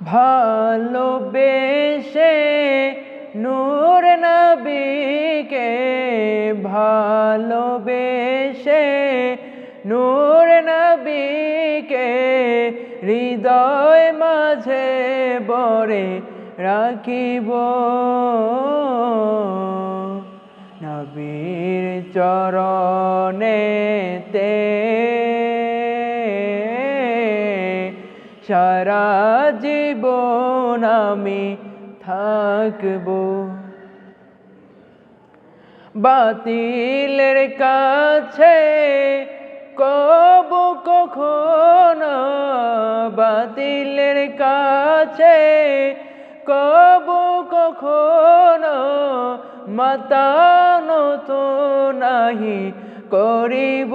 ভালোবেসে নূর নবীকে ভালোবেসে নূর নবীকে হৃদয় মাঝে বরে রাখিব। নবীর চরণেতে সারা জীবন আমি থাকব। বাতিলের কাছে কব কখনো? বাতিলের কাছে কব কখনো? মাতানো তো নাহি করিব।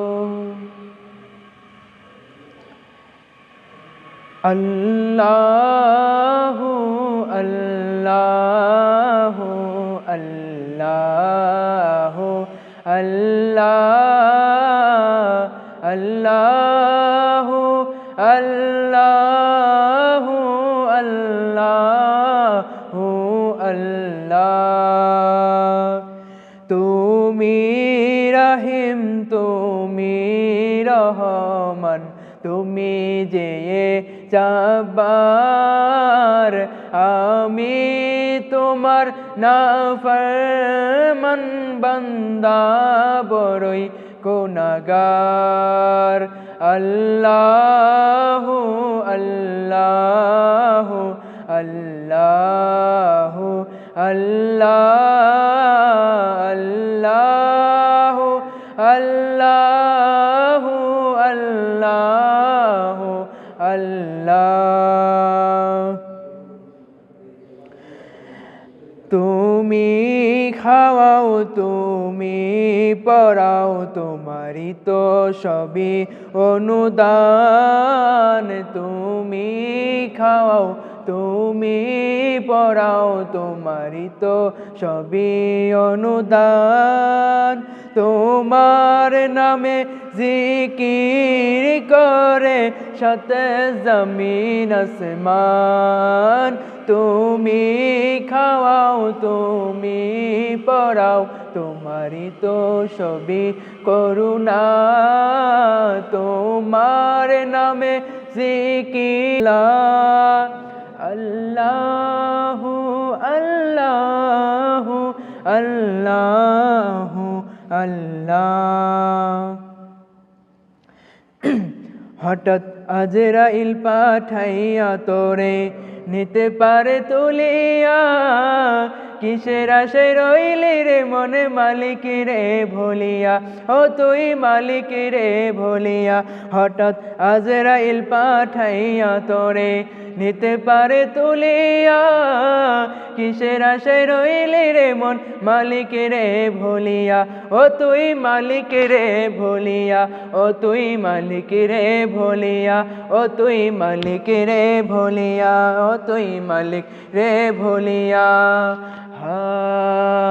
আল্লাহু আল্লাহু আল্লাহু আল্লাহ আল্লাহু আল্লাহু আল্লাহু আল্লাহ তুমি রহিম তুমি রহমান তুমি যে জব্বার আমি তোমার নাফরমান বান্দা বড়ই গুনাহগার। আল্লাহু আল্লাহু আল্লাহু আল্লাহ তুমি পড়াও তোমারই তো সবই অনুদান। তুমি খাওয়াও তুমি পড়াও তোমারই তো সবই অনুদান। তোমার নামে জিকির করে, সাথে জমিন আসমান। তুমি খাওয়াও, তুমি পড়াও, তোমারই তো সবই করুণা। তোমার নামে জিকিলা আল্লাহু আল্লাহু আল্লাহু। আল্লাহ। হঠাৎ আজরাইল পাঠাইয়া তোরে নিতে পারে তুলিয়া, কিসের আশে রইলি রে মনে মালিক রে ভুলিয়া? ও তুই মালিক রে ভুলিয়া। হঠাৎ আজরাইল পাঠাইয়া তোরে নিতে পারে তুলিয়া, কিসের আশায় রইলি রে মন মালিক রে ভুলিয়া? ও তুই মালিক রে ভুলিয়া, ও তুই মালিক রে ভুলিয়া, ও তুই মালিক রে ভুলিয়া, ও তুই মালিক রে ভুলিয়া। হা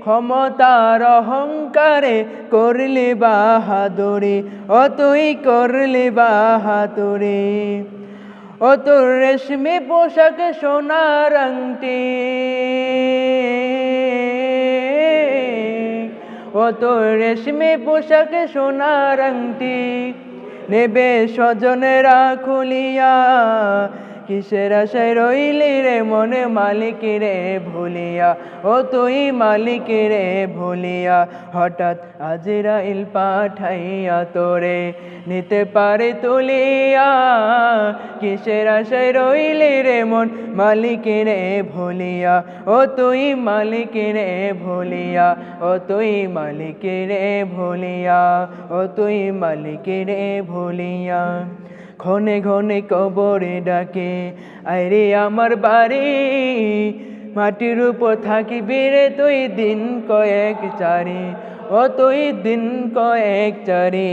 ক্ষমতার অহংকারে করলি বাহাদুরি, ও তুই করলি বাহাদুরি। ও তোর রেশমি পোশাক সোনার আংটি। ও তোর রেশমি পোশাক সোনার আংটি। নেবে স্বজনেরা খুলিয়া কিসের আশায় রইলি রে মনে মালিক রে ভুলিয়া? ও তুই মালিক রে ভুলিয়া। হঠাৎ আজিরা ইল পাঠাইয়া তোরে নিতে পারে তুলিয়া। কিসের আশায় রইলি রে মন মালিক রে ভুলিয়া? ও তুই মালিক রে ভুলিয়া। ও তুই মালিক রে ভুলিয়া। ও তুই মালিক রে ভুলিয়া। ঘনে ঘনে কবরে ডাকে আরে আমার বাড়ি, মাটির উপর থাকিবি রে তুই দিন কয়েক চারি ও তুই দিন কয়েক চারি।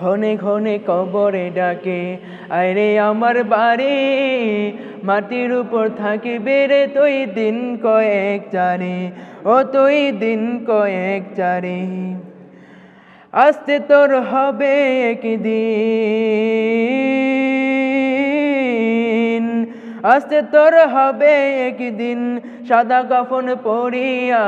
ঘনে ঘনে কবরে ডাকে আরে আমার বাড়ি, মাটির উপর থাকিবি রে তুই দিন কয়েক চারি ও তুই দিন কয়েক চারি। আসতে তোর হবে একদিন। আসতে তোর হবে একদিন সাদা কাফন পরিয়া।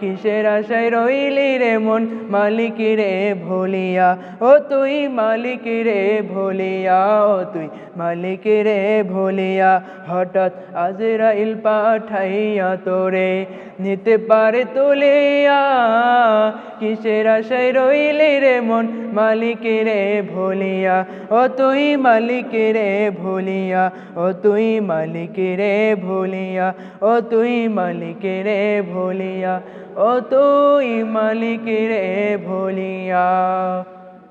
কিসের আশায় রইলি রে মন মালিক রে ভুলিয়া? ও তুই মালিক রে ভুলিয়া, ও তুই মালিক রে ভুলিয়া। হঠাৎ আজরাইল পাঠাইয়া তোরে নিতে পারে তুলিয়া। কিসের আশায় রইলি রে মন মালিক রে ভুলিয়া? ও তুই মালিক রে ভুলিয়া, ও তুই মালিক রে ভুলিয়া ও তুই মালিক রে ভুলিয়া ও তুই মালিক রে ভুলিয়া।